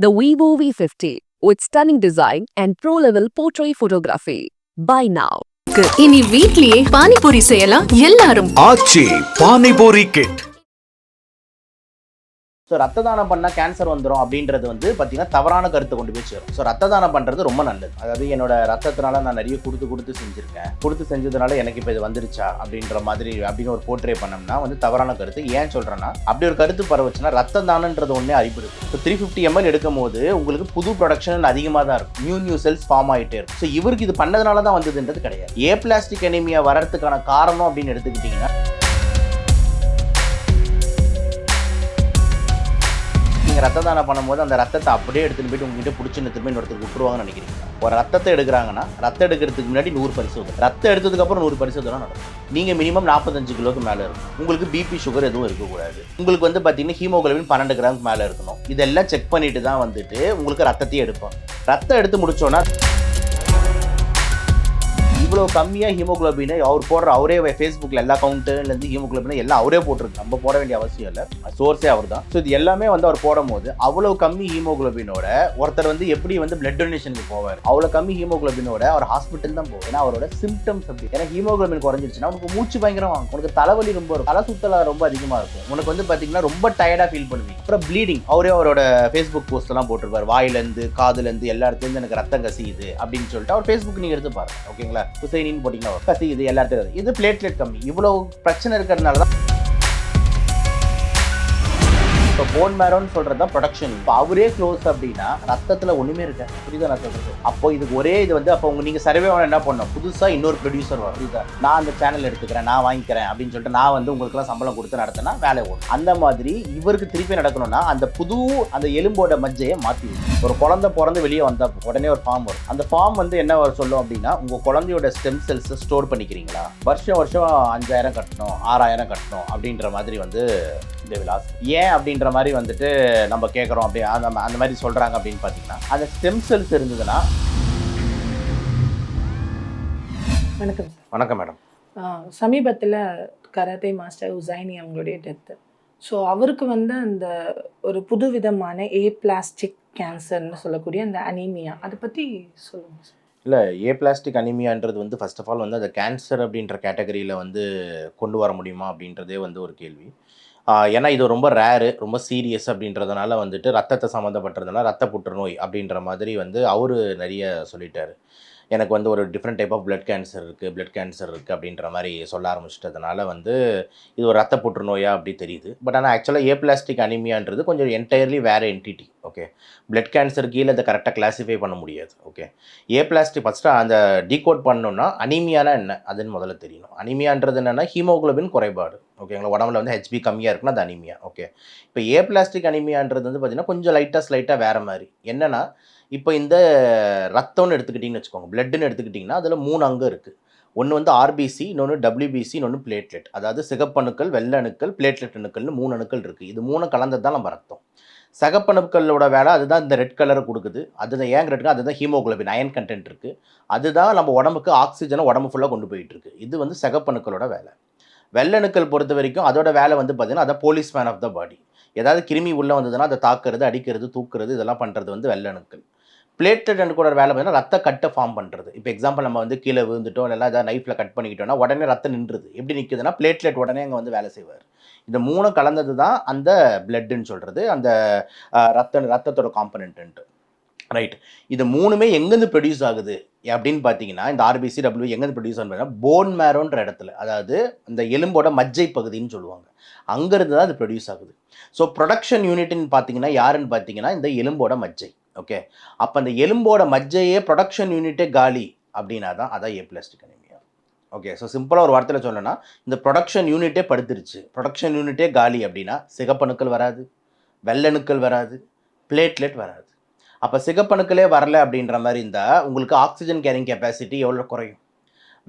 The Vivo V50 with stunning design and pro-level portrait photography. Buy now. இனி வீட்லயே பானிபூரி செய்யலாம் எல்லாரும் ஆச்சி பானிபூரி கிட் ஸோ ரத்த தானம் பண்ணால் கேன்சர் வந்துடும் அப்படின்றது வந்து பார்த்திங்கன்னா தவறான கருத்தை கொண்டு போய் சேரும். ஸோ ரத்த தானம் பண்ணுறது ரொம்ப நல்லது. அதாவது என்னோட ரத்தத்தினால நான் நிறைய கொடுத்து கொடுத்து செஞ்சுருக்கேன். கொடுத்து செஞ்சதுனால எனக்கு இப்போ இது வந்துருச்சா அப்படின்ற மாதிரி அப்படின்னு ஒரு போர்ட்ரே பண்ணோம்னா வந்து தவறான கருத்து. ஏன் சொல்கிறேன்னா அப்படி ஒரு கருத்து பரவச்சுன்னா ரத்த தானன்றது ஒன்றே அறிவு ஸோ த்ரீ ஃபிஃப்டி எம்எல் எடுக்கும் போது உங்களுக்கு புது ப்ரொடக்ஷன் அதிகமாக தான் இருக்கும். நியூ நியூ செல்ஸ் ஃபார்ம் ஆகிட்டே இருக்கும். ஸோ இவருக்கு இது பண்ணதுனால தான் வந்ததுன்றது கிடையாது. ஏ பிளாஸ்டிக் அனிமியா வரதுக்கான காரணம் அப்படின்னு எடுத்துக்கிட்டிங்கன்னா ரத்த தானம் பண்ணும்போது அந்த ரத்தத்தை அப்படியே எடுத்துகிட்டு போயிட்டு உங்ககிட்ட பிடிச்சி திரும்பி இன்னொருத்தருக்கு விட்டுருவாங்கன்னு நினைக்கிறீங்க. ஒரு ரத்தத்தை எடுக்கிறாங்கன்னா ரத்தம் எடுக்கிறதுக்கு முன்னாடி நூறு பரிசோதனை. ரத்தம் எடுத்ததுக்கப்புறம் நூறு பரிசோதனை நடக்கும். நீங்கள் மினிமம் நாற்பத்தஞ்சு கிலோக்கு மேலே இருக்கும் உங்களுக்கு பிபி சுகர் எதுவும் இருக்கக்கூடாது. உங்களுக்கு வந்து பார்த்தீங்கன்னா ஹீமோகுளோபின் பன்னெண்டு கிராமுக்கு மேலே இருக்கணும். இதெல்லாம் செக் பண்ணிட்டு தான் வந்துட்டு உங்களுக்கு ரத்தத்தையே எடுப்போம். ரத்தம் எடுத்து முடிச்சோன்னா இவ்வளோ கம்மியாக ஹீமோக்ளோபினை அவர் போடுற அவரே ஃபேஸ்புக்கில் எல்லா கவுண்ட்டுலேருந்து ஹீமோக்ளோபினை எல்லாம் அவரே போட்டிருக்கு. நம்ம போட வேண்டிய அவசியம் இல்லை. சோர்ஸே அவர் தான் ஸோ இது எல்லாமே வந்து அவர் போடும் போது அவ்வளோ கம்மி ஹீமோக்ளோபினோட ஒருத்தர் வந்து எப்படி வந்து பிளட் டொனேஷனுக்கு போவார்? அவ்வளோ கம்மி ஹீமோக்ளோபினோட அவர் ஹாஸ்பிட்டல் தான் போகும் ஏன்னா அவரோட சிம்டம்ஸ் அப்படி. ஏன்னா ஹீமோக்ளோபின் குறைஞ்சிருச்சுன்னா உனக்கு மூச்சு பயங்கரம் வாங்கும். உனக்கு தலைவலி ரொம்ப இருக்கும். தலை சுத்தல ரொம்ப அதிகமாக இருக்கும். உனக்கு வந்து பார்த்தீங்கன்னா ரொம்ப டயர்டாக ஃபீல் பண்ணுவீங்க. அப்புறம் ப்ளீடிங் அவரே அவரோட ஃபேஸ்புக் போஸ்ட்லாம் போட்டிருப்பார். வாயிலேருந்து காதுலேருந்து எல்லா இடத்துலேருந்து எனக்கு ரத்தம் கசியுது அப்படின்னு சொல்லிட்டு அவர் ஃபேஸ்புக் நீங்கள் எடுத்து பாருங்க. ஓகேங்களா? ஹுசைனின்னு போட்டிங்கன்னா கசி இது எல்லாத்துக்கும் இது பிளேட்லெட் கம்மி. இவ்வளோ பிரச்சனை இருக்கிறதுனால தான் இப்போ போன் மேரோன்னு சொல்கிறது தான் ப்ரொடக்ஷன் இப்போ அவரே க்ளோஸ் அப்படின்னா ரத்தத்தில் ஒன்றுமே இருக்க புரியுதா நான் சொல்கிறது அப்போ இதுக்கு ஒரே இது வந்து அப்போ உங்கள் நீங்கள் சர்வே என்ன பண்ணணும்? புதுசாக இன்னொரு ப்ரொடியூசர் வரும். புரியுதா? நான் அந்த சேனல் எடுத்துக்கிறேன் நான் வாங்கிக்கிறேன் அப்படின்னு சொல்லிட்டு நான் வந்து உங்களுக்குலாம் சம்பளம் கொடுத்து நடத்தினா வேலை ஓடும். அந்த மாதிரி இவருக்கு திருப்பி நடக்கணும்னா அந்த புது அந்த எலும்போட மஜ்ஜையை மாற்றி ஒரு குழந்தை பிறந்து வெளியே வந்தா உடனே ஒரு ஃபார்ம் வரும். அந்த ஃபார்ம் வந்து என்ன வர சொல்லும் அப்படின்னா உங்கள் குழந்தையோட ஸ்டெம் செல்ஸை ஸ்டோர் பண்ணிக்கிறீங்களா? வருஷம் வருஷம் அஞ்சாயிரம் கட்டணும் ஆறாயிரம் கட்டணும் அப்படின்ற மாதிரி வந்து இந்த விலாஸ் ஏன் அப்படின்ற மாதிரி வந்துட்டு நம்ம கேட்குறோம் அப்படி அந்த அந்த மாதிரி சொல்கிறாங்க அப்படின்னு பார்த்தீங்கன்னா அந்த ஸ்டெம் செல்ஸ் இருந்ததுன்னா? வணக்கம் வணக்கம் மேடம் சமீபத்தில் கராத்தே மாஸ்டர் உசைனி அவங்களுடைய டெத்து ஸோ அவருக்கு வந்து அந்த ஒரு புது விதமான ஏ பிளாஸ்டிக் கேன்சர்னு சொல்லக்கூடிய அந்த அனீமியா அதை பற்றி சொல்லுங்கள் இல்லை ஏ பிளாஸ்டிக் அனிமியான்றது வந்து ஃபர்ஸ்ட் ஆஃப் ஆல் வந்து அந்த கேன்சர் அப்படின்ற கேட்டகரியில் வந்து கொண்டு வர முடியுமா அப்படின்றதே வந்து ஒரு கேள்வி. ஏன்னா இது ரொம்ப ரேரு ரொம்ப சீரியஸ் அப்படின்றதுனால வந்துட்டு ரத்தத்தை சம்மந்தப்பட்டதுனால ரத்த புற்றுநோய் அப்படின்ற மாதிரி வந்து அவர் நிறைய சொல்லிட்டார். எனக்கு வந்து ஒரு different type of blood cancer இருக்குது பிளட் கேன்சர் இருக்குது அப்படின்ற மாதிரி சொல்ல ஆரம்பிச்சிட்டதுனால வந்து இது ஒரு ரத்த புற்றுநோயா அப்படி தெரியுது. பட் ஆனால் ஆக்சுவலாக ஏ பிளாஸ்டிக் அனிமியான்றது கொஞ்சம் என்டையர்லி வேறு என்டிட்டி ஓகே பிளட் கேன்சர் கீழே அதை கரெக்டாக கிளாஸிஃபை பண்ண முடியாது ஓகே ஏ பிளாஸ்டிக் ஃபஸ்ட்டு அந்த டீகோட் பண்ணணும்னா அனிமியானா என்ன? அதுன்னு முதல்ல தெரியணும். அனிமியான்றது என்னென்னா ஹீமோகுளோபின் குறைபாடு. ஓகேங்களா உடம்புல வந்து ஹெச்பி கம்மியாக இருக்குன்னா அது அனிமியா. ஓகே இப்போ ஏ பிளாஸ்டிக் அனிமியான்றது வந்து பார்த்திங்கன்னா கொஞ்சம் லைட்டாக ஸ்லைட்டாக வேறு மாதிரி. என்னென்னா இப்போ இந்த ரத்தம்னு எடுத்துக்கிட்டிங்கன்னு வச்சுக்கோங்க பிளட்டுன்னு எடுத்துக்கிட்டிங்கன்னா அதில் மூணு அங்கம் இருக்குது ஒன்று வந்து ஆர்பிசி இன்னொன்று டபிள்யூபிசி இன்னொன்று பிளேட்லெட் அதாவது சிகப்பணுக்கள் வெள்ளை அணுக்கள் பிளேட்லெட் அணுக்கள்னு மூணு அணுக்கள் இருக்குது இது மூணு கலந்தது தான் நம்ம ரத்தம். சகப்பணுக்களோட வேலை அதுதான் இந்த ரெட் கலரை கொடுக்குது. அதுதான் ஏன் ரெட் அதுதான் ஹீமோகுளோபின் அயன் கண்டென்ட் இருக்குது அதுதான் நம்ம உடம்புக்கு ஆக்சிஜனை உடம்பு ஃபுல்லாக கொண்டு போயிட்டு இருக்கு. இது வந்து சகப்பணுக்களோட வேலை. வெள்ளணுக்கள் பொறுத்த வரைக்கும் அதோட வேலை வந்து பார்த்தீங்கன்னா அதை policeman of the body ஏதாவது கிருமி உள்ளே வந்ததுன்னா அதை தாக்குறது அடிக்கிறது தூக்குறது இதெல்லாம் பண்ணுறது வந்து வெள்ளணுக்கள். பிளேட்டட் கூட வேலை பார்த்தீங்கன்னா ரத்த கட்டை ஃபார்ம் பண்ணுறது இப்போ எக்ஸாம்பிள் நம்ம வந்து கீழே விழுந்துட்டோம் இல்லை ஏதாவது நைஃப்பில் கட் பண்ணிக்கிட்டோம்னா உடனே ரத்தம் நின்றுது. எப்படி நிற்குதுன்னா பிளேட்லெட் உடனே அங்கே வந்து வேலை செய்வார். இந்த மூணு கலந்தது தான் அந்த பிளட்டுன்னு சொல்கிறது அந்த ரத்த ரத்தத்தோட காம்பனண்ட்டு ரைட் இது மூணுமே எங்கேருந்து ப்ரொடியூஸ் ஆகுது? அப்படின்னு பார்த்தீங்கன்னா இந்த ஆர்பிசி டபிள்யூ எங்கேருந்து ப்ரொடியூஸ் பண்ணுறாங்க போன் மேரோன்ற இடத்துல அதாவது இந்த எலும்போட மஜ்ஜை பகுதின்னு சொல்லுவாங்க. அங்கேருந்து தான் அது ப்ரொடியூஸ் ஆகுது. ஸோ ப்ரொடக்ஷன் யூனிட்னு பார்த்தீங்கன்னா யாருன்னு பார்த்தீங்கன்னா இந்த எலும்போட மஜ்ஜை ஓகே அப்போ அந்த எலும்போட மஜ்ஜையே ப்ரொடக்ஷன் யூனிட்டே காலி அப்படின்னா தான் அதான் aplastic anaemia okay so சிம்பிளாக ஒரு வார்த்தையில் சொல்லணும்னா இந்த ப்ரொடக்ஷன் யூனிட்டே படுத்துருச்சு. ப்ரொடக்ஷன் யூனிட்டே காலி அப்படின்னா சிகப்பணுக்கள் வராது வெள்ளணுக்கள் வராது பிளேட்லெட் வராது. அப்போ சிகப்பணுக்களே வரல அப்படின்ற மாதிரி இருந்தால் உங்களுக்கு ஆக்சிஜன் கேரிங் கெப்பாசிட்டி எவ்வளோ குறையும்?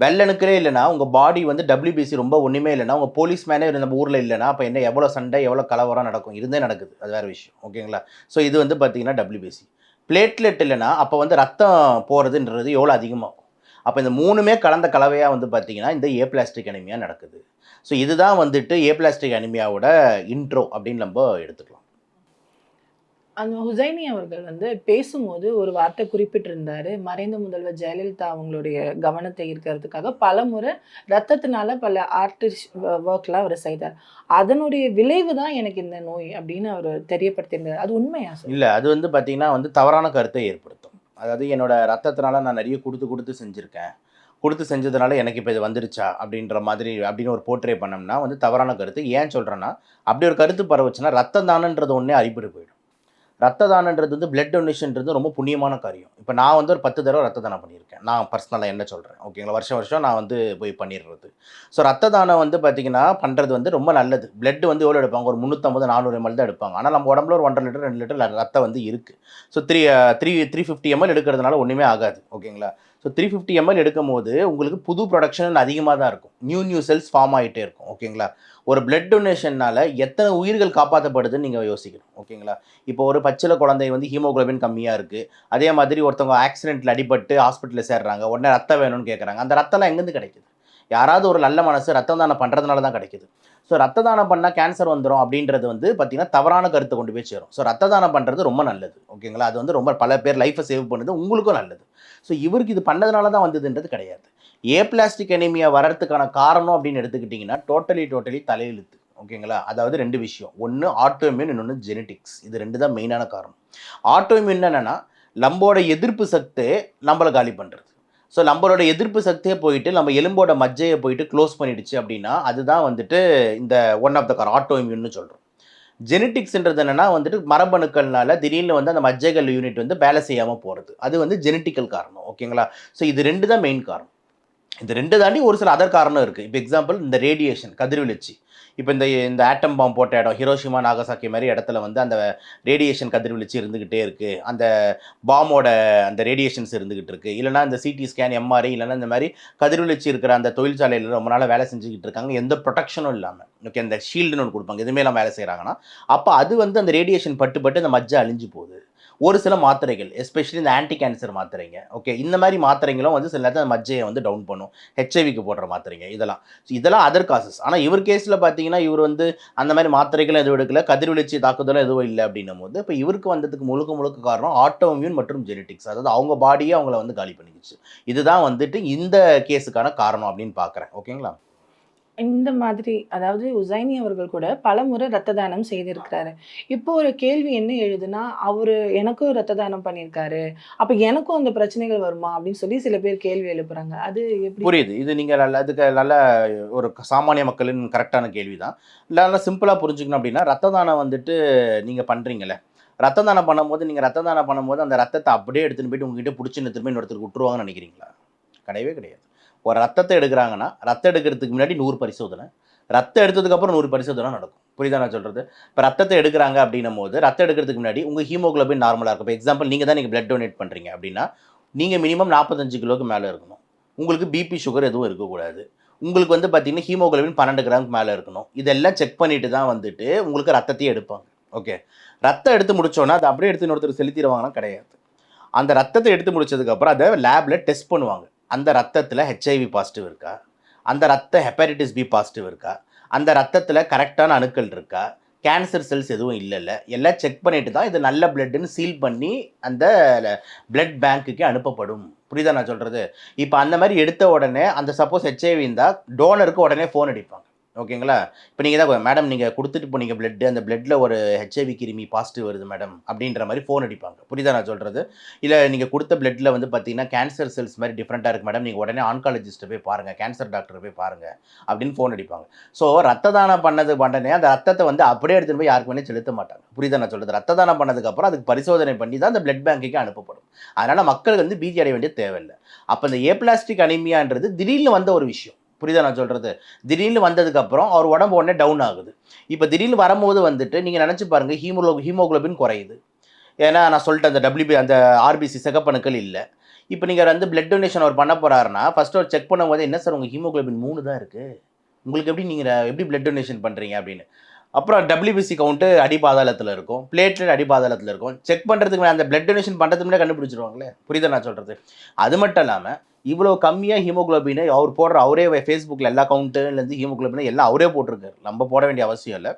வெள்ளணுக்களே இல்லைனா உங்கள் பாடி வந்து டபிள்யூபிசி ரொம்ப ஒன்றுமே இல்லைனா உங்கள் போலீஸ் மேனே நம்ம ஊரில் இல்லைனா அப்போ என்ன எவ்வளோ சண்டை எவ்வளோ கலவரம் நடக்கும்? இருந்தே நடக்குது. அது வேறு விஷயம். ஓகேங்களா ஸோ இது வந்து பார்த்தீங்கன்னா டபிள்யூபிசி பிளேட்லெட் இல்லைனா அப்போ வந்து ரத்தம் போகிறதுன்றது எவ்வளோ அதிகமாகும்? அப்போ இந்த மூணுமே கலந்த கலவையாக வந்து பார்த்தீங்கன்னா இந்த ஏ பிளாஸ்டிக் அனிமியா நடக்குது. ஸோ இதுதான் வந்துட்டு ஏ பிளாஸ்டிக் அனிமியாவோட இன்ட்ரோ அப்படின்னு நம்ம எடுத்துக்கலாம். அந்த ஹுசைனி அவர்கள் வந்து பேசும்போது ஒரு வார்த்தை குறிப்பிட்டிருந்தாரு. மறைந்த முதல்வர் ஜெயலலிதா அவங்களுடைய கவனத்தை ஈர்க்கிறதுக்காக பல முறை ரத்தத்தினால பல ஆர்டிஸ்ட் ஒர்க்லாம் அவர் செய்தார். அதனுடைய விளைவு தான் எனக்கு இந்த நோய் அப்படின்னு அவர் தெரியப்படுத்தியிருந்தார். அது உண்மையா இல்லை அது வந்து பார்த்தீங்கன்னா வந்து தவறான கருத்தை ஏற்படுத்தும். அதாவது என்னோட ரத்தத்தினால நான் நிறைய கொடுத்து கொடுத்து செஞ்சுருக்கேன். கொடுத்து செஞ்சதுனால எனக்கு இப்போ இது வந்துருச்சா அப்படின்ற மாதிரி அப்படின்னு ஒரு போர்ட்ரே பண்ணோம்னா வந்து தவறான கருத்து. ஏன் சொல்கிறேன்னா அப்படி ஒரு கருத்து பரவுச்சுன்னா ரத்த தானன்றது ஒன்றே அடிப்படை போயிடும் ரத்த தானன்றது வந்து பிளட் டொனேஷன்றது ரொம்ப புண்ணியமான காரியம். இப்போ நான் வந்து ஒரு பத்து தடவை ரத்த தானம் பண்ணியிருக்கேன். நான் பர்சனலாக என்ன சொல்கிறேன் ஓகேங்களா வருஷம் வருஷம் நான் வந்து போய் பண்ணிடுறது. ஸோ ரத்த தானம் வந்து பார்த்தீங்கன்னா பண்ணுறது வந்து ரொம்ப நல்லது. பிளட் வந்து எவ்வளோ எடுப்பாங்க? ஒரு முந்நூற்றம்பது நானூறு எம்எல் தான் எடுப்பாங்க. ஆனால் நம்ம உடம்புல ஒரு ஒன்றரை லிட்டர் ரெண்டு லிட்டர் ரத்தம் வந்து இருக்குது so three three three fifty ML எடுக்கிறதுனால ஒன்றுமே ஆகாது. ஓகேங்களா ஸோ த்ரீ ஃபிஃப்டி எம்எல் எடுக்கும் போது உங்களுக்கு புது ப்ரொடக்ஷன் அதிகமாக தான் இருக்கும். நியூ நியூ செல்ஸ் ஃபார்ம் ஆகிட்டே இருக்கும். ஓகேங்களா ஒரு பிளட் டொனேஷன்னால எத்தனை உயிர்கள் காப்பாற்றப்படுதுன்னு நீங்கள் யோசிக்கணும் ஓகேங்களா? இப்போ ஒரு பச்சில குழந்தை வந்து ஹீமோகுளோபின் கம்மியாக இருக்குது அதே மாதிரி ஒருத்தவங்க ஆக்சிடென்ட்டில் அடிபட்டு ஹாஸ்பிட்டலில் சேர்றாங்க உடனே ரத்தம் வேணும்னு கேட்குறாங்க அந்த ரத்தம்லாம் எங்கேருந்து கிடைக்குது? யாராவது ஒரு நல்ல மனசு ரத்தம் தானம் பண்ணுறதுனால தான் கிடைக்குது. ஸோ ரத்த தானம் பண்ணால் கேன்சர் வந்துடும் அப்படின்றது வந்து பார்த்திங்கன்னா தவறான கருத்தை கொண்டு போய் சேரும். ஸோ ரத்த தானம் பண்ணுறது ரொம்ப நல்லது ஓகேங்களா? அது வந்து ரொம்ப பல பேர் லைஃப்பை சேவ் பண்ணுது உங்களுக்கும் நல்லது. ஸோ இவருக்கு இது பண்ணதுனால தான் வந்ததுன்றது கிடையாது. ஏ பிளாஸ்டிக் அனிமியா வர்றதுக்கான காரணம் அப்படின்னு எடுத்துக்கிட்டிங்கன்னா டோட்டலி டோட்டலி தலையெழுத்து. ஓகேங்களா? அதாவது ரெண்டு விஷயம். ஒன்று ஆட்டோமியூன் இன்னொன்று ஜெனட்டிக்ஸ் இது ரெண்டு தான் மெயினான காரணம். ஆட்டோமியூன் என்னென்னா நம்மளோட எதிர்ப்பு சத்து நம்மளை காலி பண்ணுறது ஸோ நம்மளோட எதிர்ப்பு சக்தியே போயிட்டு நம்ம எலும்போட மஜ்ஜையை போயிட்டு க்ளோஸ் பண்ணிடுச்சு அப்படின்னா அதுதான் வந்துட்டு இந்த one of the car auto இம்யூன்னு சொல்கிறோம் ஜெனட்டிக்ஸ்ன்றது என்னென்னா வந்துட்டு மரபணுக்கள்னால திடீர்னு வந்து அந்த மஜ்ஜைகள் யூனிட் வந்து வேலை செய்யாமல் போகிறது அது வந்து ஜெனட்டிக்கல் காரணம். ஓகேங்களா? ஸோ இது ரெண்டு தான் மெயின் காரணம். இந்த ரெண்டு தாண்டி ஒரு சில அதர் காரணம் இருக்குது இப்போ எக்ஸாம்பிள் இந்த ரேடியேஷன் கதிர்வீழ்ச்சி. இப்போ இந்த இந்த ஆட்டம் பாம் போட்ட இடம் ஹிரோஷிமா நாகசாக்கி மாதிரி இடத்துல வந்து அந்த ரேடியேஷன் கதிர்வீழ்ச்சி இருந்துக்கிட்டே இருக்குது அந்த பாமோட அந்த ரேடியேஷன்ஸ் இருந்துக்கிட்டு இருக்குது இல்லைனா இந்த சிடி ஸ்கேன் எம்ஆர்ஐ இல்லைனா இந்த மாதிரி கதிர்வீழ்ச்சி இருக்கிற அந்த தொழிற்சாலையில் ரொம்ப நாளாக வேலை செஞ்சுக்கிட்டு இருக்காங்க. எந்த ப்ரொடெக்ஷனும் இல்லாமல் ஓகே அந்த ஷீல்டுன்னு ஒன்று கொடுப்பாங்க. எதுவுமே எல்லாம் வேலை செய்கிறாங்கன்னா அப்போ அது வந்து அந்த ரேடியேஷன் பட்டு பட்டு அந்த மஜ்ஜை அழிஞ்சு போகுது. ஒரு சில மாத்திரைகள் எஸ்பெஷலி இந்த ஆன்டி கேன்சர் மாத்திரைங்க ஓகே இந்த மாதிரி மாத்திரைங்களும் வந்து சில நேரத்தில் மஜ்ஜையை வந்து டவுன் பண்ணும். ஹெச்ஐவிக்கு போடுற மாத்திரைங்க இதெல்லாம். இதெல்லாம் அதர் காசஸ் ஆனால் இவர் கேஸில் பார்த்தீங்கன்னா இவர் வந்து அந்த மாதிரி மாத்திரைகளும் எதுவும் எடுக்கல கதிர்வீழ்ச்சி தாக்குதலும் எதுவும் இல்லை அப்படின்னும் போது இப்போ இவருக்கு வந்ததுக்கு முழுக்க முழுக்க காரணம் ஆட்டோமியூன் மற்றும் ஜெனட்டிக்ஸ் அதாவது அவங்க பாடியே அவங்கள வந்து காலி பண்ணிக்கிச்சு. இதுதான் வந்துட்டு இந்த கேஸுக்கான காரணம் அப்படின்னு பார்க்குறேன் ஓகேங்களா இந்த மாதிரி அதாவது உசைனி அவர்கள் கூட பல முறை ரத்த தானம் செய்திருக்கிறாரு. இப்போ ஒரு கேள்வி என்ன எழுதுனா அவரு எனக்கும் ரத்த தானம் பண்ணியிருக்காரு அப்ப எனக்கும் அந்த பிரச்சனைகள் வருமா? அப்படின்னு சொல்லி சில பேர் கேள்வி எழுப்புறாங்க. அது எப்படி? புரியுது. இது நீங்கள் நல்ல அதுக்கு நல்ல ஒரு சாமானிய மக்களின் கரெக்டான கேள்விதான். நல்லா இல்லை சிம்பிளாக புரிஞ்சுக்கணும் அப்படின்னா ரத்த தானம் வந்துட்டு நீங்கள் பண்ணுறீங்களே ரத்த தானம் பண்ணும்போது நீங்கள் ரத்த தானம் பண்ணும்போது அந்த ரத்தத்தை அப்படியே எடுத்துன்னு போயிட்டு உங்ககிட்ட பிடிச்சின்னு திரும்பி இன்னொருத்தருக்கு விட்டுருவாங்கன்னு நினைக்கிறீங்களா? கிடையவே கிடையாது. ஒரு ரத்தத்தை எடுக்கிறாங்கன்னா ரத்தம் எடுக்கிறதுக்கு முன்னாடி நூறு பரிசோதனை. ரத்தம் எடுத்ததுக்கப்புறம் நூறு பரிசோதனை நடக்கும். புரியுதா நான் சொல்கிறது இப்போ ரத்தத்தை எடுக்கிறாங்க அப்படின்னும் போது ரத்தம் எடுக்கிறதுக்கு முன்னாடி உங்கள் ஹீமோகுளோபின் நார்மலாக இருக்கும். இப்போ எக்ஸாம்பிள் நீங்கள் தான் நீங்கள் பிளட் டொனேட் பண்ணுறீங்க அப்படின்னா நீங்கள் மினிமம் நாற்பத்தஞ்சு கிலோக்கு மேலே இருக்கணும். உங்களுக்கு பிபி சுகர் எதுவும் இருக்கக்கூடாது. உங்களுக்கு வந்து பார்த்தீங்கன்னா ஹீமோகுளோபின் பன்னெண்டு கிராமுக்கு மேலே இருக்கணும். இதெல்லாம் செக் பண்ணிட்டு தான் வந்துட்டு உங்களுக்கு ரத்தத்தையே எடுப்பாங்க. ஓகே ரத்தம் எடுத்து முடிச்சோன்னா அதை அப்படியே எடுத்து இன்னொருத்தர் செலுத்திடுவாங்கன்னா கிடையாது. அந்த ரத்தத்தை எடுத்து முடிச்சதுக்கப்புறம் அதை லேபில் டெஸ்ட் பண்ணுவாங்க. அந்த ரத்தத்தில் ஹெச்ஐவி பாசிட்டிவ் இருக்கா? அந்த ரத்த ஹெப்படைட்டிஸ் பி பாசிட்டிவ் இருக்கா? அந்த ரத்தத்தில் கரெக்டான அணுக்கள் இருக்கா? கேன்சர் செல்ஸ் எதுவும் இல்லைல்ல. எல்லாம் செக் பண்ணிட்டு தான் இது நல்ல பிளட்டுன்னு சீல் பண்ணி அந்த பிளட் பேங்க்குக்கு அனுப்பப்படும். புரியுதா நான் சொல்கிறது இப்போ அந்த மாதிரி எடுத்த உடனே அந்த சப்போஸ் ஹெச்ஐவி இருந்தால் டோனருக்கு உடனே ஃபோன் அடிப்பாங்க. ஓகேங்களா இப்போ நீங்கள் தான் மேடம் நீங்கள் கொடுத்துட்டு போனீங்க பிளட்டு அந்த பிளட்டில் ஒரு ஹெச்ஐவி கிருமி பாசிட்டிவ் வருது மேடம் அப்படின்ற மாதிரி ஃபோன் அடிப்பாங்க. புரியுதா நான் சொல்கிறது இல்லை நீங்கள் கொடுத்த பிளட்டில் வந்து பார்த்தீங்கன்னா கேன்சர் செல்ஸ் மாதிரி டிஃப்ரெண்ட்டாக இருக்குது மேடம் நீங்கள் உடனே ஆன்காலஜிஸ்ட்டை போய் பாருங்கள் கேன்சர் டாக்டரை போய் பாருங்கள் அப்படின்னு ஃபோன் அடிப்பாங்க. ஸோ ரத்த தானம் பண்ணது பண்ணனே அந்த ரத்தத்தை வந்து அப்படியே எடுத்துகிட்டு போய் யாருக்கு வேணே செலுத்த மாட்டாங்க. புரியுதா நான் சொல்கிறது ரத்த தானம் பண்ணதுக்கப்புறம் அதுக்கு பரிசோதனை பண்ணி தான் அந்த பிளட் பேங்க்குக்கு அனுப்பப்படும். அதனால் மக்கள் வந்து பீதி அடைய வேண்டிய தேவையில்லை. அப்போ இந்த ஏ பிளாஸ்டிக் அனிமியான்றது திடீர்னு வந்த ஒரு விஷயம். புரியுதா நான் சொல்கிறது திடீர்னு வந்ததுக்கப்புறம் அவர் உடம்பு உடனே டவுன் ஆகுது. இப்போ திடீர்னு வரும்போது வந்துட்டு நீங்கள் நினச்சி பாருங்கள் ஹீமோலோ ஹீமோகுளோபின் குறையுது. ஏன்னா நான் சொல்லிட்டேன் அந்த டபிள்யூபி அந்த ஆர்பிசி சிகப்பணுக்கள் இல்லை. இப்போ நீங்கள் வந்து பிளட் டொனேஷன் அவர் பண்ண போகிறாருன்னா ஃபஸ்ட்டு அவர் செக் பண்ணும்போது என்ன சார் உங்கள் ஹீமோகுளோபின் மூணு தான் இருக்குது உங்களுக்கு எப்படி நீங்கள் எப்படி பிளட் டொனேஷன் பண்ணுறீங்க அப்படின்னு. அப்புறம் டபிள்யூபிசி கவுண்ட்டு அடிபாதாளத்தில் இருக்கும். பிளேட்லெட் அடிபாதாளத்தில் இருக்கும். செக் பண்ணுறதுக்கு அந்த பிளட் டொனேஷன் பண்ணுறதுக்கு முன்னாடி கண்டுபிடிச்சிருவாங்களே? புரியுதா நான் சொல்கிறது அது மட்டும் இல்லாமல் இவ்வளோ கம்மியாக ஹீமோக்ளோபினை அவர் போடுற அவரே ஃபேஸ்புக்கில் எல்லா கவுண்ட்டுலேருந்து ஹீமோக்ளோபினை எல்லாம் அவரே போட்டிருக்காரு. நம்ம போட வேண்டிய அவசியம் இல்லை.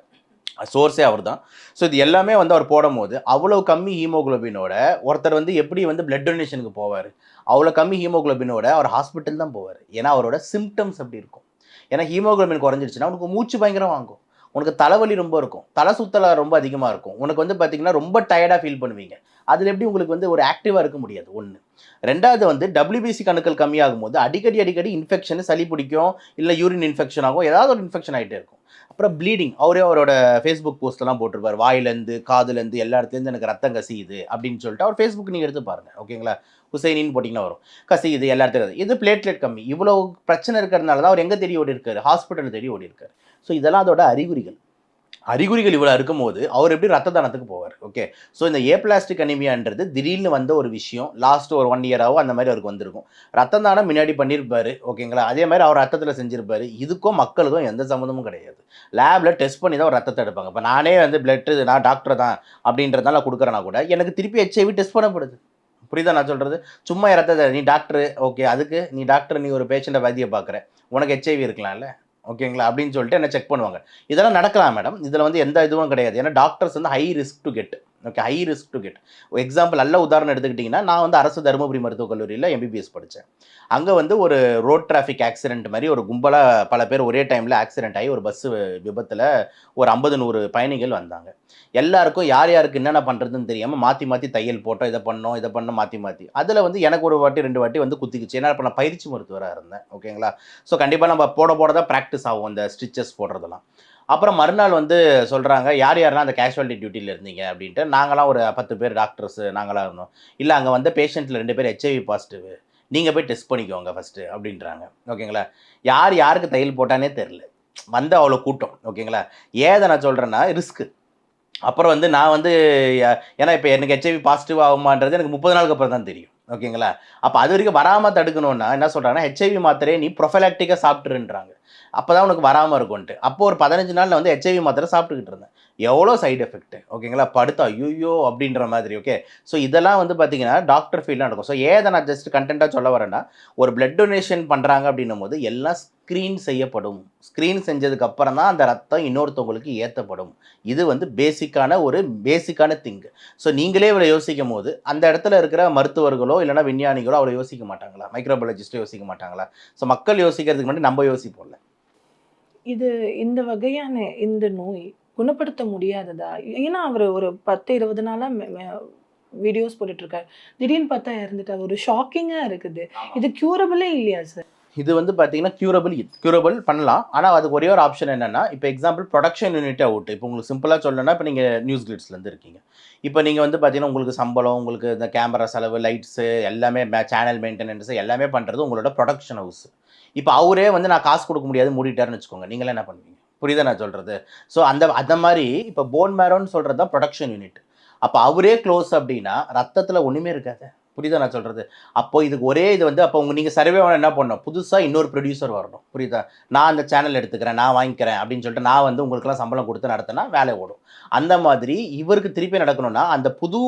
சோர்ஸே அவர் தான் ஸோ இது எல்லாமே வந்து அவர் போடும்போது அவ்வளோ கம்மி ஹீமோக்ளோபினோட ஒருத்தர் வந்து எப்படி வந்து பிளட் டொனேஷனுக்கு போவார்? அவ்வளோ கம்மி ஹீமோக்ளோபினோட அவர் ஹாஸ்பிட்டல் தான் போவார். ஏன்னா அவரோட சிம்டம்ஸ் அப்படி இருக்கும். ஏன்னா ஹீமோகுளோபின் குறைஞ்சிருச்சுன்னா அவனுக்கு மூச்சு பயங்கரம் வாங்கும். உனக்கு தலைவலி ரொம்ப இருக்கும். தலை சுத்தல ரொம்ப அதிகமாக இருக்கும். உனக்கு வந்து பார்த்தீங்கன்னா ரொம்ப டயர்டாக ஃபீல் பண்ணுவீங்க. அதில் எப்படி உங்களுக்கு வந்து ஒரு ஆக்டிவாக இருக்க முடியாது? ஒன்று ரெண்டாவது வந்து டபிள்யூபிசி கணுக்கள் கம்மியாகும் போது அடிக்கடி அடிக்கடி இன்ஃபெக்ஷன் சளி பிடிக்கும். இல்லை யூரின் இன்ஃபெக்ஷன் ஆகும். ஏதாவது ஒரு இன்ஃபெக்ஷன் ஆகிட்டே இருக்கும். அப்புறம் ப்ளீடிங் அவரே அவரோட ஃபேஸ்புக் போஸ்ட்லாம் போட்டிருப்பார். வாயிலேருந்து காதுலேருந்து எல்லா இடத்துலேருந்து எனக்கு ரத்தம் கசியுது அப்படின்னு சொல்லிட்டு அவர் ஃபேஸ்புக் நீங்கள் எடுத்து பாருங்கள் ஓகேங்களா? ஹுசைனின்னு போட்டிங்கன்னா வரும். கசி இது இடத்துலையும் இது பிளேட்லெட் கம்மி. இவ்வளோ பிரச்சனை இருக்கிறதுனால தான் அவர் எங்கே தேடி ஓடி இருக்காரு? ஹாஸ்பிட்டலில் தேடி ஓடி இருக்காரு. ஸோ இதெல்லாம் அதோட அறிகுறிகள். அறிகுறிகள் இவ்வளோ இருக்கும்போது அவர் எப்படி ரத்த தானத்துக்கு போவார்? ஓகே ஸோ இந்த ஏ பிளாஸ்டிக் அனிமியான்றது திடீர்னு வந்த ஒரு விஷயம் லாஸ்ட் ஒரு ஒன் இயராகவோ அந்த மாதிரி அவருக்கு வந்திருக்கும். ரத்தம் தானம் முன்னாடி பண்ணியிருப்பார் ஓகேங்களா அதே மாதிரி அவர் ரத்தத்தில் செஞ்சிருப்பார். இதுக்கும் மக்களுக்கும் எந்த சம்மந்தமும் கிடையாது. லேபில் டெஸ்ட் பண்ணி தான் ஒரு ரத்தத்தை எடுப்பாங்க. இப்போ நானே வந்து பிளட்டு நான் டாக்டர் தான் அப்படின்றதுனால கொடுக்குறேன்னா கூட எனக்கு திருப்பி ஹெச்ஐவி டெஸ்ட் பண்ணப்படுது. புரியுதா நான் சொல்கிறது சும்மா என் நீ டாக்டரு ஓகே அதுக்கு நீ டாக்டர் நீ ஒரு பேஷண்ட்டை வைத்திய பார்க்குற. உனக்கு ஹெச்ஐவி இருக்கலாம்ல ஓகேங்களா அப்படின்னு சொல்லிட்டு என்ன செக் பண்ணுவாங்க. இதெல்லாம் நடக்கலாம் மேடம் இதில் வந்து எந்த இதுவும் கிடையாது. ஏன்னா டாக்டர்ஸ் வந்து high risk to get okay high risk to get example நல்ல உதாரணம் எடுத்துக்கிட்டிங்கன்னா நான் வந்து அரசு தருமபுரி மருத்துவக் கல்லூரியில் எம்பிபிஎஸ் படித்தேன் அங்கே வந்து ஒரு ரோட் டிராஃபிக் ஆக்சிடென்ட் மாதிரி ஒரு கும்பலாக பல பேர் ஒரே டைமில் ஆக்சிடென்ட் ஆகி ஒரு பஸ்ஸு விபத்தில் ஒரு ஐம்பது நூறு பயணிகள் வந்தாங்க. எல்லாருக்கும் யார் யாருக்கு என்னென்ன பண்ணுறதுன்னு தெரியாமல் மாற்றி மாற்றி தையல் போட்டோம் இதை பண்ணோம் இதை பண்ணோம் மாற்றி மாற்றி அதில் வந்து எனக்கு ஒரு வாட்டி ரெண்டு வாட்டி வந்து குத்திக்குச்சு. ஏன்னா இப்போ நான் பயிற்சி மருத்துவராக இருந்தேன். ஓகேங்களா ஸோ கண்டிப்பாக நம்ம போட போட தான் ப்ராக்டிஸ் ஆகும் அந்த ஸ்டிச்சஸ் போடுறதெல்லாம். அப்புறம் மறுநாள் வந்து சொல்கிறாங்க யார் யாரெல்லாம் அந்த கேஷுவாலிட்டி டியூட்டியில் இருந்தீங்க? அப்படின்ட்டு. நாங்களாம் ஒரு பத்து பேர் டாக்டர்ஸு நாங்களாம் இருந்தோம். இல்லை அங்கே வந்து பேஷண்ட்டில் ரெண்டு பேர் ஹெச்ஐவி பாசிட்டிவ் நீங்கள் போய் டெஸ்ட் பண்ணிக்கோங்க ஃபஸ்ட்டு அப்படின்றாங்க. ஓகேங்களா? யார் யாருக்கு தையல் போட்டானே தெரில வந்து அவ்வளோ கூட்டம். ஓகேங்களா? ஏதை நான் சொல்கிறேன்னா ரிஸ்க்கு அப்புறம் வந்து நான் வந்து ஏன்னா இப்போ எனக்கு ஹெச்ஐவி பாசிட்டிவ் ஆகுமான்றது எனக்கு முப்பது நாளுக்கு அப்புறம் தான் தெரியும். ஓகேங்களா? அப்போ அது வரைக்கும் வராமல் தடுக்கணும்னா என்ன சொல்கிறாங்கன்னா ஹெச்ஐவி மாத்திரையை நீ ப்ரொஃபலாக்டிக்காக சாப்பிட்ருன்றாங்க அப்போ தான் உனக்கு வராமல் இருக்கும்ன்ட்டு. அப்போ ஒரு பதினஞ்சு நாளில் வந்து ஹெச்ஐவி மாத்திரை சாப்பிட்டுக்கிட்டு இருந்தேன். எவ்வளோ சைடு எஃபெக்ட் ஓகேங்களா படுத்தா ஐயோ அப்படின்ற மாதிரி ஓகே ஸோ இதெல்லாம் வந்து பார்த்தீங்கன்னா டாக்டர் ஃபீல்டாக நடக்கும். ஸோ ஏதை நான் ஜஸ்ட் கண்டென்ட்டாக சொல்ல வரேன்னா ஒரு பிளட் டொனேஷன் பண்ணுறாங்க அப்படின்னும் போது எல்லாம் ஸ்க்ரீன் செய்யப்படும். ஸ்க்ரீன் செஞ்சதுக்கு அப்புறம் தான் அந்த ரத்தம் இன்னொருத்தவங்களுக்கு ஏற்றப்படும் இது வந்து பேசிக்கான ஒரு பேசிக்கான திங்க் ஸோ நீங்களே இவரை யோசிக்கும் போது அந்த இடத்துல இருக்கிற மருத்துவர்களோ இல்லைன்னா விஞ்ஞானிகளோ அவ்வளோ யோசிக்க மாட்டாங்களா? மைக்ரோபயாலஜிஸ்டோ யோசிக்க மாட்டாங்களா? ஸோ மக்கள் யோசிக்கிறதுக்கு முன்னாடி நம்ம யோசிப்போம்ல. இது இந்த வகையான இந்த நோய் குணப்படுத்த முடியாததா? ஏன்னா அவர் ஒரு பத்து இருபது நாளாக வீடியோஸ் போட்டுட்டு இருக்காரு திடீர்னு பார்த்தா இறந்துட்டார் ஒரு ஷாக்கிங்காக இருக்குது. இது க்யூரபிளே இல்லையா சார் இது வந்து பார்த்தீங்கன்னா க்யூரபிள் க்யூரபிள் பண்ணலாம். ஆனால் அதுக்கு ஒரே ஒரு ஆப்ஷன் என்னன்னா இப்போ எக்ஸாம்பிள் ப்ரொடக்ஷன் யூனிட் அவுட் இப்போ உங்களுக்கு சிம்பிளாக சொல்லணும்னா இப்போ நீங்கள் நியூஸ் கிளிட்ஸ்லேருந்து இருக்கீங்க. இப்போ நீங்கள் வந்து பார்த்தீங்கன்னா உங்களுக்கு சம்பளம் உங்களுக்கு இந்த கேமரா செலவு லைட்ஸு எல்லாமே சேனல் மெயின்டெனன்ஸ் எல்லாமே பண்ணுறது உங்களோட ப்ரொடக்ஷன் ஹவுஸ் இப்போ அவரே வந்து நான் காசு கொடுக்க முடியாது மூடிட்டாருன்னு வச்சுக்கோங்க. நீங்களே என்ன பண்ணுவீங்க? புரியுதா நான் சொல்கிறது ஸோ அந்த அந்த மாதிரி இப்போ போன் மேரோன்னு சொல்கிறது தான் ப்ரொடக்ஷன் யூனிட் அப்போ அவரே க்ளோஸ் அப்படின்னா ரத்தத்தில் ஒன்றுமே இருக்காது. புரியுதா நான் சொல்கிறது அப்போ இதுக்கு ஒரே இது வந்து அப்போ உங்கள் நீங்கள் சர்வே என்ன பண்ணணும்? புதுசாக இன்னொரு ப்ரொடியூசர் வரணும். புரியுதா? நான் அந்த சேனல் எடுத்துக்கிறேன் நான் வாங்கிக்கிறேன் அப்படின்னு சொல்லிட்டு நான் வந்து உங்களுக்குலாம் சம்பளம் கொடுத்து நடத்தினா வேலை ஓடும். அந்த மாதிரி இவருக்கு திருப்பி நடக்கணும்னா அந்த புது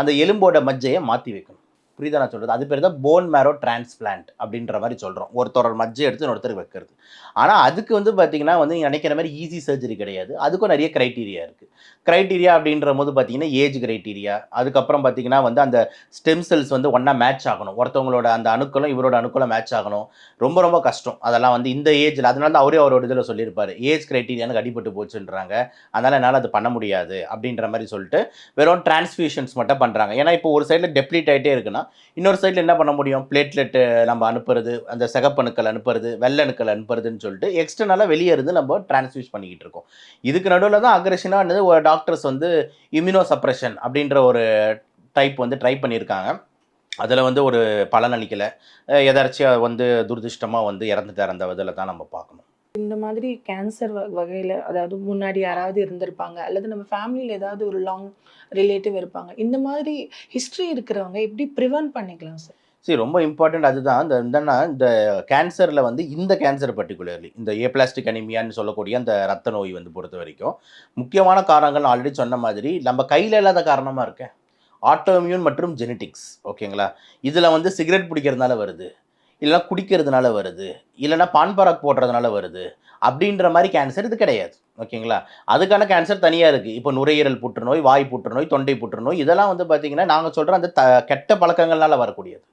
அந்த எலும்போட மஜ்ஜையை மாற்றி வைக்கணும். புரியுதா நான் சொல்கிறது அது பேர் தான் போன் மேரோ டிரான்ஸ்பிளான்ட் அப்படின்ற மாதிரி சொல்கிறோம் ஒருத்தரோட மஜ்ஜை எடுத்து இன்னொருத்தருக்கு வைக்கிறது. ஆனால் அதுக்கு வந்து பார்த்தீங்கன்னா வந்து நீங்கள் நினைக்கிற மாதிரி ஈஸி சர்ஜரி கிடையாது. அதுக்கும் நிறைய க்ரைட்டீரியா இருக்குது க்ரைட்டீரியா அப்படின்ற போது பார்த்தீங்கன்னா ஏஜ் க்ரைட்டீரியா அதுக்கப்புறம் பார்த்தீங்கன்னா வந்து அந்த ஸ்டெம் செல்ஸ் வந்து ஒன்றா மேட்ச் ஆகணும். ஒருத்தவங்களோட அந்த அணுக்களும் இவரோட அணுக்களும் மேட்ச் ஆகணும். ரொம்ப ரொம்ப கஷ்டம். அதெல்லாம் வந்து இந்த ஏஜில் அதனால தான் அவரே அவரோட இதில் சொல்லியிருப்பார். ஏஜ் க்ரைட்டீரியானு அடிபட்டு போச்சுன்றாங்க. அதனால் என்னால் அது பண்ண முடியாது அப்படின்ற மாதிரி சொல்லிட்டு வெறும் டிரான்ஸ்ஃபியூஷன்ஸ் மட்டும் பண்ணுறாங்க ஏன்னா இப்போ ஒரு சைடில் டெப்ளீட் ஆகிட்டே இருக்குன்னா இன்னொரு சைடில் என்ன பண்ண முடியும்? பிளேட்லெட்டு நம்ம அனுப்புறது அந்த சிகப்பணுக்கள் அனுப்புறது வெள்ளணுக்கள் அனுப்புறதுன்னு சொல்லிட்டு எக்ஸ்டர்னலாக வெளியே இருந்து நம்ம டிரான்ஸ்ஃபியூஸ் பண்ணிக்கிட்டு இருக்கோம். இதுக்கு நடுவில் தான் அக்ரெஷனாக ஒரு டாக்டர்ஸ் வந்து இம்யூனோ சப்ரஷன் அப்படின்ற ஒரு டைப் வந்து ட்ரை பண்ணியிருக்காங்க. அதில் வந்து ஒரு பலன் அளிக்கலை எதாச்சும் வந்து துரதிருஷ்டமாக வந்து இறந்துட்டார் அந்த இதில் தான் நம்ம பார்க்கணும். இந்த மாதிரி கேன்சர் வகையில் அதாவது முன்னாடி யாராவது இருந்திருப்பாங்க அல்லது நம்ம ஃபேமிலியில் ஏதாவது ஒரு லாங் ரிலேட்டிவ் இருப்பாங்க இந்த மாதிரி ஹிஸ்ட்ரி இருக்கிறவங்க எப்படி ப்ரிவென்ட் பண்ணிக்கலாம் சார் சரி ரொம்ப இம்பார்ட்டண்ட் அதுதான். இந்த என்னன்னா இந்த கேன்சரில் வந்து இந்த கேன்சர் பர்டிகுலர்லி இந்த ஏ பிளாஸ்டிக் அனிமியான்னு சொல்லக்கூடிய அந்த ரத்த நோய் வந்து பொறுத்த வரைக்கும் முக்கியமான காரணங்கள் ஆல்ரெடி சொன்ன மாதிரி நம்ம கையில் இல்லாத காரணமாக இருக்கேன் ஆட்டோமியூன் மற்றும் ஜெனட்டிக்ஸ் ஓகேங்களா இதில் வந்து சிகரெட் பிடிக்கிறதுனால வருது. இல்லைன்னா குடிக்கிறதுனால வருது இல்லைன்னா பான்பராக் போடுறதுனால வருது அப்படின்ற மாதிரி கேன்சர் இது கிடையாது ஓகேங்களா? அதுக்கான கேன்சர் தனியாக இருக்குது இப்போ நுரையீரல் புற்றுநோய் வாய் புற்றுநோய் தொண்டை புற்றுநோய் இதெல்லாம் வந்து பார்த்தீங்கன்னா நாங்கள் சொல்கிற அந்த த கெட்ட பழக்கங்கள்னால வரக்கூடியது.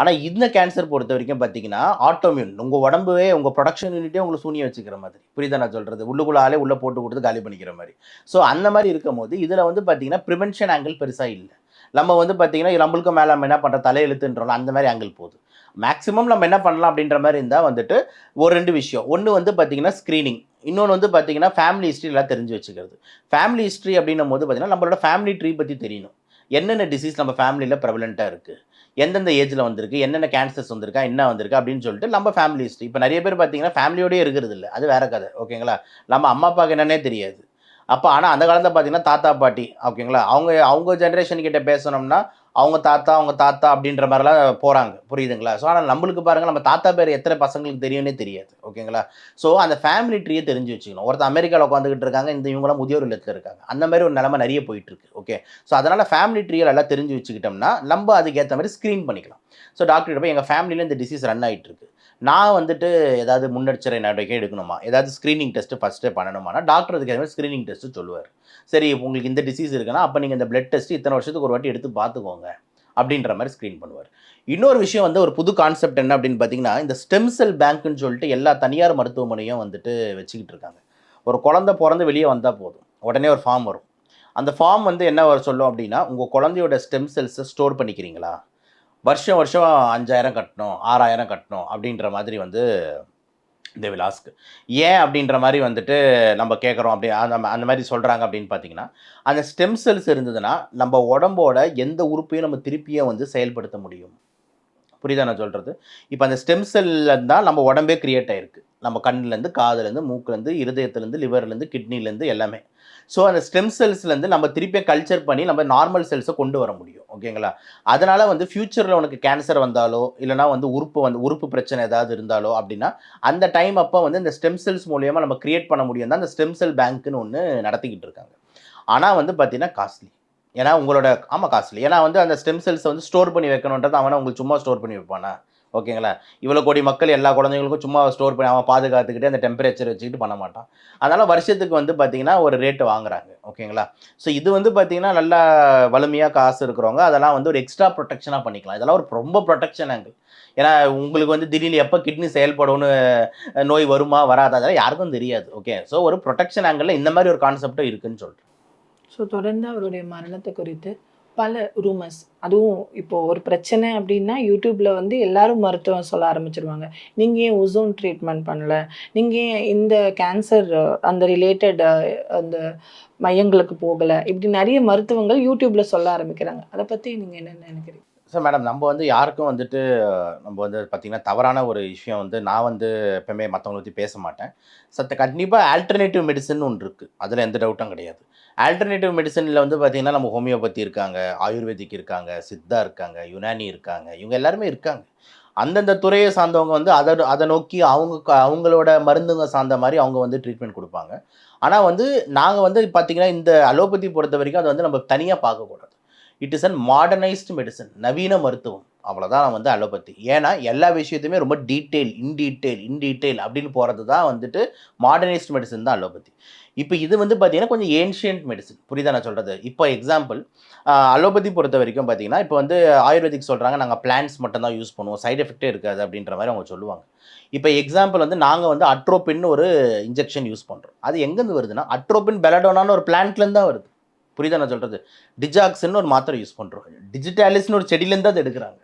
ஆனால் இந்த கேன்சர் பொறுத்த வரைக்கும் பார்த்தீங்கன்னா ஆட்டோமியூன் உங்கள் உடம்புவே உங்கள் ப்ரொடக்ஷன் யூனிட்டே உங்களை சூனிய வச்சுக்கிற மாதிரி. புரியுதா நான் சொல்கிறது உள்ளுக்குள்ள ஆளே உள்ளே போட்டு கொடுத்து காலி பண்ணிக்கிற மாதிரி. ஸோ அந்த மாதிரி இருக்கும் போது இதில் வந்து பார்த்தீங்கன்னா ப்ரிவென்ஷன் ஆங்கிள் பெருசாக இல்லை. நம்ம வந்து பார்த்தீங்கன்னா நம்மளுக்கும் மேலே நம்ம என்ன பண்ணுற தலையெழுத்துன்றோம் அந்த மாதிரி ஆங்கிள் போகுது. மேக்ஸிமம் நம்ம என்ன பண்ணலாம் அப்படின்ற மாதிரி இருந்தால் வந்துட்டு ஒரு ரெண்டு விஷயம். ஒன்று வந்து பார்த்தீங்கன்னா ஸ்க்ரீனிங் இன்னொன்று வந்து பார்த்தீங்கன்னா ஃபேமிலி ஹிஸ்ட்ரி எல்லாம் தெரிஞ்சு வச்சுக்கிறது. ஃபேமிலி ஹிஸ்ட்ரி அப்படின்னும் போது பார்த்தீங்கன்னா நம்மளோட ஃபேமிலி ட்ரீ பற்றி தெரியணும். என்னென்ன டிசீஸ் நம்ம ஃபேமிலியில் ப்ரெவலண்ட்டாக இருக்குது எந்தெந்த ஏஜில் வந்திருக்கு? என்னென்ன கேன்சர்ஸ் வந்திருக்கா? என்ன வந்திருக்கு? அப்படின்னு சொல்லிட்டு நம்ம ஃபேமிலி ஹிஸ்ட்ரி இப்போ நிறைய பேர் பார்த்தீங்கன்னா ஃபேமிலியோடய இருக்கிறது இல்லை. அது வேற கதை. ஓகேங்களா நம்ம அம்மா அப்பாவுக்கு என்னன்னே தெரியாது. அப்போ ஆனால் அந்த காலத்தில் பார்த்தீங்கன்னா தாத்தா பாட்டி. ஓகேங்களா அவங்க அவங்க ஜென்ரேஷன் கிட்ட பேசணும்னா அவங்க தாத்தா அவங்க தாத்தா அப்படின்ற மாதிரிலாம் போகிறாங்க புரியுதுங்களா? ஸோ ஆனால் நம்மளுக்கு பாருங்கள் நம்ம தாத்தா பேர் எத்தனை பசங்களுக்கு தெரியும்னே தெரியாது. ஓகேங்களா? ஸோ அந்த ஃபேமிலி ட்ரீயை தெரிஞ்சு வச்சுக்கணும். ஒருத்தர் அமெரிக்காவில் உட்காந்துக்கிட்டு இருக்காங்க இந்த இவங்களாம் முதியோர் இல்லத்தில் இருக்காங்க. அந்த மாதிரி ஒரு நிலமை நிறைய போயிட்டு இருக்கு ஓகே? ஸோ அதனால் ஃபேமிலி ட்ரீயை எல்லாம் தெரிஞ்சு வச்சுக்கிட்டோம்னா நம்ம அதுக்கேற்ற மாதிரி ஸ்க்ரீன் பண்ணிக்கலாம். ஸோ டாக்டர் போய் எங்கள் ஃபேமிலியில் இந்த டிசீஸ் ரன் ஆகிட்டு இருக்கு நான் வந்துட்டு ஏதாவது முன்னெச்சரிக்கை நடவடிக்கை எடுக்கணுமா? ஏதாவது ஸ்க்ரீனிங் டெஸ்ட்டு ஃபஸ்ட்டே பண்ணணுமானா டாக்டர் அதுக்கு மாதிரி ஸ்க்ரீனிங் டெஸ்ட்டு சொல்லுவார். சரி உங்களுக்கு இந்த டிசீஸ் இருக்குன்னா அப்போ நீங்கள் இந்த பிளட் டெஸ்ட் இத்தனை வருஷத்துக்கு ஒரு வாட்டி எடுத்து பார்த்துக்கோங்க அப்படின்ற மாதிரி ஸ்க்ரீன் பண்ணுவார். இன்னொரு விஷயம் வந்து ஒரு புது கான்செப்ட் என்ன அப்படின்னு பார்த்தீங்கன்னா இந்த ஸ்டெம் செல் பேங்க்குன்னு சொல்லிட்டு எல்லா தனியார் மருத்துவமனையும் வந்துட்டு வச்சுக்கிட்டு இருக்காங்க. ஒரு குழந்தை பிறந்து வெளியே வந்தால் போதும். உடனே ஒரு ஃபார்ம் வரும். அந்த ஃபார்ம் வந்து என்ன வர சொல்லும் அப்படின்னா உங்கள் குழந்தையோட ஸ்டெம் செல்ஸை ஸ்டோர் பண்ணிக்கிறீங்களா? வருஷம் வருஷம் அஞ்சாயிரம் கட்டணும் ஆறாயிரம் கட்டணும் அப்படின்ற மாதிரி வந்து இந்த விலாஸ்க்கு ஏன் அப்படின்ற மாதிரி வந்துட்டு நம்ம கேட்குறோம் அப்படி அந்த அந்த மாதிரி சொல்கிறாங்க அப்படின்னு பார்த்தீங்கன்னா அந்த ஸ்டெம் செல்ஸ் இருந்ததுன்னா நம்ம உடம்போட எந்த உறுப்பையும் நம்ம திருப்பியும் வந்து செயல்படுத்த முடியும். புரியுதா நான் சொல்கிறது இப்போ அந்த ஸ்டெம் செல்லில் தான் நம்ம உடம்பே கிரியேட் ஆகிருக்கு நம்ம கண்ணுலேருந்து காதுலேருந்து மூக்குலேருந்து இருதயத்துலேருந்து லிவர்லேருந்து கிட்னிலேருந்து எல்லாமே. ஸோ அந்த ஸ்டெம் செல்ஸ்லேருந்து நம்ம திருப்பியும் கல்ச்சர் பண்ணி நம்ம நார்மல் செல்ஸை கொண்டு வர முடியும். ஓகேங்களா? அதனால் வந்து ஃப்யூச்சரில் உனக்கு கேன்சர் வந்தாலோ இல்லைனா வந்து உறுப்பு வந்து உறுப்பு பிரச்சனை ஏதாவது இருந்தாலோ அப்படின்னா அந்த டைம் அப்போ வந்து இந்த ஸ்டெம் செல்ஸ் மூலயமா நம்ம கிரியேட் பண்ண முடியும் தான் அந்த ஸ்டெம் செல் பேங்க்குன்னு ஒன்று நடத்திக்கிட்டு இருக்காங்க. ஆனால் வந்து பார்த்திங்கன்னா காஸ்ட்லி ஏன்னா உங்களோட ஆமாம் காஸ்ட்லி ஏன்னா வந்து அந்த ஸ்டெம் செல்ஸை வந்து ஸ்டோர் பண்ணி வைக்கணுன்றது அவனை உங்களுக்கு சும்மா ஸ்டோர் பண்ணி வைப்பானா? ஓகேங்களா? இவ்வளோ கோடி மக்கள் எல்லா குழந்தைங்களுக்கும் சும்மா ஸ்டோர் பண்ணி அவன் பாதுகாத்துக்கிட்டு அந்த டெம்பரேச்சர் வச்சுக்கிட்டு பண்ண மாட்டான். அதனால் வருஷத்துக்கு வந்து பார்த்திங்கன்னா ஒரு ரேட்டு வாங்குறாங்க. ஓகேங்களா? ஸோ இது வந்து பார்த்தீங்கன்னா நல்லா வலிமையாக காசு இருக்கிறவங்க அதெல்லாம் வந்து ஒரு எக்ஸ்ட்ரா ப்ரொடெக்ஷனாக பண்ணிக்கலாம். இதெல்லாம் ஒரு ரொம்ப ப்ரொடெக்ஷன் ஆங்கிள் ஏன்னா உங்களுக்கு வந்து திடீர்னு எப்போ கிட்னி செயல்படும்னு நோய் வருமா வராதா அதெல்லாம் யாருக்கும் தெரியாது. ஓகே ஸோ ஒரு ப்ரொடெக்ஷன் ஆங்கிளில் இந்த மாதிரி ஒரு கான்செப்டும் இருக்குன்னு சொல்கிறேன் ஸோ தொடர்ந்து அவருடைய மரணத்தை குறித்து பல ரூமர்ஸ் அதுவும் இப்போது ஒரு பிரச்சனை அப்படின்னா யூடியூப்பில் வந்து எல்லாரும் மருத்துவம் சொல்ல ஆரம்பிச்சிருவாங்க. நீங்கள் ஏன் ஒசோன் ட்ரீட்மெண்ட் பண்ணல? நீங்கள் ஏன் இந்த கேன்சர் அந்த ரிலேட்டட் அந்த மையங்களுக்கு போகலை? இப்படி நிறைய மருத்துவங்கள் யூடியூப்பில் சொல்ல ஆரம்பிக்கிறாங்க. அதை பற்றி நீங்கள் என்ன நினைக்கிறீங்க? சார் மேடம் நம்ம வந்து யாருக்கும் வந்துட்டு நம்ம வந்து பார்த்திங்கன்னா தவறான ஒரு விஷயம் வந்து நான் வந்து எப்பவுமே மற்றவங்களை பற்றி பேச மாட்டேன். சத்த கண்டிப்பாக ஆல்டர்னேட்டிவ் மெடிசன் ஒன்று இருக்குது அதில் எந்த டவுட்டும் கிடையாது. ஆல்டர்னேட்டிவ் மெடிசனில் வந்து பார்த்திங்கன்னா நம்ம ஹோமியோபதி இருக்காங்க ஆயுர்வேதிக் இருக்காங்க சித்தா இருக்காங்க யுனானி இருக்காங்க இவங்க எல்லாருமே இருக்காங்க. அந்தந்த துறையை சார்ந்தவங்க வந்து அதை அதை நோக்கி அவங்க க- அவங்களோட மருந்துங்க சார்ந்த மாதிரி அவங்க வந்து ட்ரீட்மெண்ட் கொடுப்பாங்க. ஆனால் வந்து நாங்கள் வந்து பார்த்திங்கன்னா இந்த அலோபதி பொறுத்த வரைக்கும் அதை வந்து நம்ம தனியாக பார்க்கக்கூடாது it is an modernised medicine நவீன மருத்துவம். அவ்வளோதான் வந்து அலோபதி ஏன்னா எல்லா விஷயத்தையுமே ரொம்ப detail in detail in detail அப்படின்னு போகிறது தான் வந்துட்டு மாடர்னைஸ்டு மெடிசன் தான் அலோபதி இப்போ இது வந்து பார்த்தீங்கன்னா கொஞ்சம் ஏன்ஷியன்ட் மெடிசன் புரியுதா நான் சொல்கிறது இப்போ எக்ஸாம்பிள் அலோபதி பொறுத்த வரைக்கும் பார்த்தீங்கன்னா இப்போ வந்து ஆயுர்வேதிக் சொல்கிறாங்க நாங்கள் பிளான்ஸ் மட்டும் தான் யூஸ் பண்ணுவோம் சைட் எஃபெக்டே இருக்காது அப்படின்ற மாதிரி அவங்க சொல்லுவாங்க. இப்போ எக்ஸாம்பிள் வந்து நாங்கள் வந்து அட்ரோபின் ஒரு இன்ஜெக்ஷன் யூஸ் பண்ணுறோம் அது எங்கேருந்து வருதுன்னா அட்ரோபின் பெலடோனான்னு ஒரு பிளான்ட்லேருந்து தான் வருது. புரியுதா நான் சொல்கிறது டிஜாக்ஸ்ன்னு ஒரு மாத்திரை யூஸ் பண்ணுறோம் டிஜிட்டாலிஸ்னு ஒரு செடியிலேருந்து அது எடுக்கிறாங்க.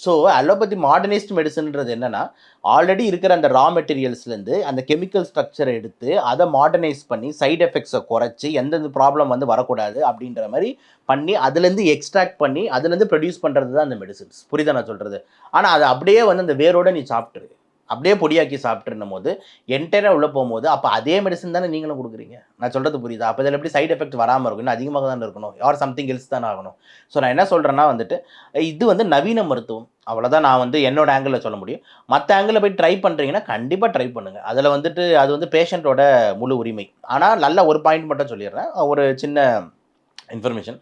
ஸோ அலோபதி மாடர்னிஸ்ட் மெடிசன்ன்றது என்னென்னா ஆல்ரெடி இருக்கிற அந்த ரா மெட்டீரியல்ஸ்லேருந்து அந்த கெமிக்கல் ஸ்ட்ரக்சரை எடுத்து அதை மாடர்னைஸ் பண்ணி சைடு எஃபெக்ட்ஸை குறைச்சி எந்தெந்த ப்ராப்ளம் வந்து வரக்கூடாது அப்படின்ற மாதிரி பண்ணி அதுலேருந்து எக்ஸ்ட்ராக்ட் பண்ணி அதுலேருந்து ப்ரொடியூஸ் பண்ணுறது தான் அந்த மெடிசின்ஸ் புரியுதா நான் சொல்கிறது ஆனால் அது அப்படியே வந்து அந்த வேரோட நீ சாப்பிட்ரு அப்படியே பொடியாக்கி சாப்பிட்டுருந்த போது என்டையராக உள்ளே போகும்போது அப்போ அதே மெடிசன் தானே நீங்களும் கொடுக்குறீங்க? நான் சொல்கிறது புரியுதா? அப்போ இதில் எப்படி சைட் எஃபெக்ட் வராமல் இருக்கும்? அதிகமாக தானே இருக்கணும்? யார் சம்திங் எல்ஸ் தானே ஆகணும்? ஸோ நான் என்ன சொல்கிறேன்னா வந்துட்டு இது வந்து நவீன மருத்துவம். அவ்வளோதான் நான் வந்து என்னோட ஆங்கிளில் சொல்ல முடியும். மற்ற ஆங்கிளில் போய் ட்ரை பண்ணுறீங்கன்னா கண்டிப்பாக ட்ரை பண்ணுங்கள் அதில் வந்துட்டு அது வந்து பேஷண்ட்டோட முழு உரிமை. ஆனால் நல்ல ஒரு பாயிண்ட் மட்டும் சொல்லிடுறேன். ஒரு சின்ன இன்ஃபர்மேஷன்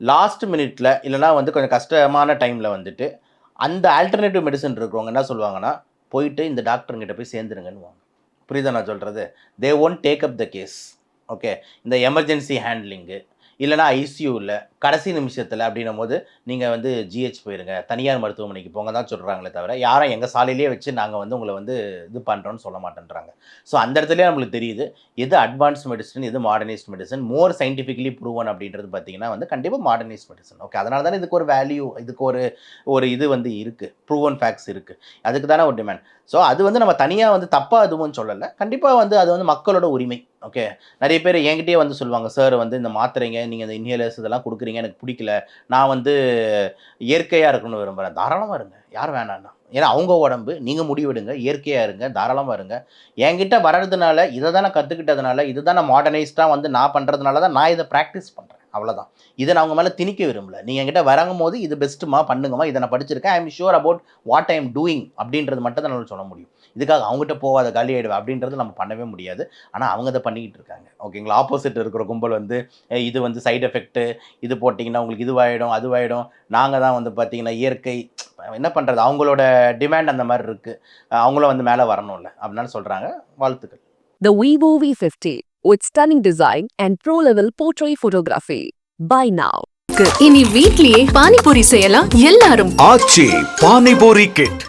லாஸ்ட் மினிட்ல இல்லைனா வந்து கொஞ்சம் கஷ்டமான டைமில் வந்துட்டு அந்த ஆல்டர்னேட்டிவ் மெடிசன் இருக்கிறவங்க என்ன சொல்லுவாங்கன்னா போயிட்டு இந்த டாக்டருங்கிட்ட போய் சேர்ந்துருங்கன்னு புரியுதா நான் சொல்கிறது they won't take up the case okay இந்த எமர்ஜென்சி ஹேண்ட்லிங்கு இல்லைனா ஐசியூவில் கடைசி நிமிஷத்தில் அப்படின்னும் போது நீங்கள் வந்து ஜிஹெச் போயிருங்க. தனியார் மருத்துவமனைக்கு போங்க தான் சொல்கிறாங்களே தவிர யாரும் எங்கள் சாலையிலேயே வச்சு நாங்கள் வந்து உங்களை வந்து இது பண்ணுறோன்னு சொல்ல மாட்டேன்றாங்க. ஸோ அந்த இடத்துலயே நம்மளுக்கு தெரியுது எது அட்வான்ஸ் மெடிசன் எது modernised medicine more scientifically proven அப்படின்றது பார்த்தீங்கன்னா வந்து கண்டிப்பாக மாடர்னைஸ்ட் மெடிசன் ஓகே அதனால தானே இதுக்கு ஒரு வேல்யூ இதுக்கு ஒரு ஒரு இது வந்து இருக்குது ப்ரூவன் ஃபேக்ட்ஸ் இருக்குது அதுக்கு தானே ஒரு டிமாண்ட் ஸோ அது வந்து நம்ம தனியாக வந்து தப்பாக எதுவும் சொல்லலை. கண்டிப்பாக வந்து அது வந்து மக்களோட உரிமை. ஓகே நிறைய பேர் என்கிட்டயே வந்து சொல்லுவாங்க சார் வந்து இந்த மாத்திரைங்க நீங்கள் இந்த இன்ஹேலர்ஸ் இதெல்லாம் கொடுக்குறீங்க எனக்கு பிடிக்கல. நான் வந்து இயற்கையாக இருக்கணும்னு விரும்புகிறேன் தாராளமாக இருங்க. யார் வேணான்னா. ஏன்னா அவங்க உடம்பு நீங்கள் முடிவெடுங்க. இயற்கையாக இருங்க. தாராளமாக இருங்க. என்கிட்ட வர்றதுனால இதை தான் நான் கற்றுக்கிட்டதுனால இதை தான் நான் மாடர்னைஸ்டாக வந்து நான் பண்ணுறதுனால தான் நான் இதை ப்ராக்டிஸ் பண்ணுறேன் அவ்வளோதான் இதை நான் அவங்க மேலே திணிக்க விரும்பல. நீங்கள் என்கிட்ட வரங்கும் போது இது பெஸ்ட்டுமா பண்ணுங்கம்மா. இதை நான் படிச்சிருக்கேன். I am sure about what I am doing அப்படின்றது மட்டும் தான் நம்மளால் சொல்ல முடியும். இதுக்காக அவங்ககிட்ட போகாத காலி ஆயிடுவேன் அப்படின்றது நம்ம பண்ணவே முடியாது. ஆனால் அவங்க அதை பண்ணிக்கிட்டு இருக்காங்க. ஓகேங்களா ஆப்போசிட் இருக்கிற கும்பல் வந்து "ஏய், இது வந்து சைடு எஃபெக்ட்டு இது போட்டிங்கன்னா உங்களுக்கு இதுவாயிடும் அதுவாயிடும் நாங்கள் தான் வந்து பார்த்தீங்கன்னா இயற்கை. என்ன பண்ணுறது அவங்களோட டிமாண்ட் அந்த மாதிரி இருக்குது அவங்களும் வந்து மேலே வரணும்ல. அப்படின்னு சொல்கிறாங்க வாழ்த்துக்கள். The Vivo V50 with stunning design and pro-level portrait photography. Buy now. இனி வீட்லயே பானிபூரி செய்யலாம். எல்லாரும். ஆச்சி பானிபூரி கிட்